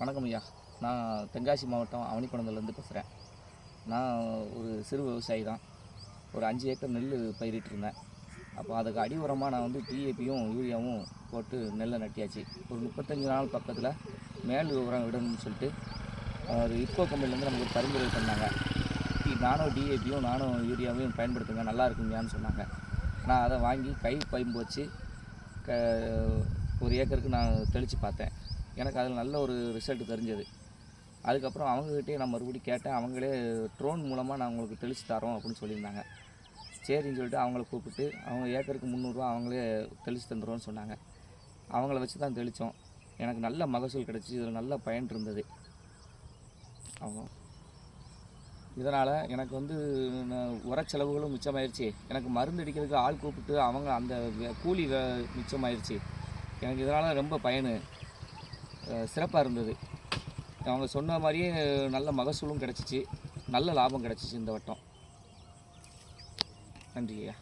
வணக்கம் ஐயா. நான் தென்காசி மாவட்டம் அவனிக்குளத்துலேருந்து பேசுகிறேன். நான் ஒரு சிறு விவசாயி தான். ஒரு அஞ்சு ஏக்கர் நெல் பயிரிட்டிருந்தேன். அப்போ அதுக்கு அடி உரமாக நான் வந்து டிஏபியும் யூரியாவும் போட்டு நெல்லை நட்டியாச்சு. ஒரு முப்பத்தஞ்சு நாள் பக்கத்தில் மேல் உரம் விடணும்னு சொல்லிட்டு ஒரு இப்போ கம்பெனிலேருந்து நமக்கு ஒரு பரிந்துரை பண்ணாங்க. நானும் டிஏபியும் நானும் யூரியாவையும் பயன்படுத்துங்க நல்லா இருக்குங்கன்னு சொன்னாங்க. நான் அதை வாங்கி கை பயன்பு வச்சு க ஒரு ஏக்கருக்கு நான் தெளித்து பார்த்தேன். எனக்கு அதில் நல்ல ஒரு ரிசல்ட் தெரிஞ்சது. அதுக்கப்புறம் அவங்கக்கிட்டே நான் மறுபடியும் கேட்டேன். அவங்களே ட்ரோன் மூலமாக நான் உங்களுக்கு தெளித்து தரோம் அப்படின்னு சொல்லியிருந்தாங்க. சரின்னு சொல்லிட்டு அவங்கள கூப்பிட்டு அவங்க ஏக்கருக்கு முந்நூறுரூவா அவங்களே தெளித்து தந்துடுவோன்னு சொன்னாங்க. அவங்கள வச்சு தான் தெளித்தோம் எனக்கு நல்ல மகசூல் கிடச்சி இதில் நல்ல பயன் இருந்தது. ஆமாம் இதனால் எனக்கு வந்து நான் உர செலவுகளும் மிச்சமாயிருச்சு. எனக்கு மருந்து அடிக்கிறதுக்கு ஆள் கூப்பிட்டு அவங்க அந்த கூலி மிச்சமாயிருச்சு. எனக்கு இதனால் ரொம்ப பயன். சிறப்பாக இருந்தது. அவங்க சொன்ன மாதிரியே நல்ல மகசூலும் கிடச்சிச்சு. நல்ல லாபம் கிடச்சிச்சு இந்த வட்டம். நன்றி ஐயா.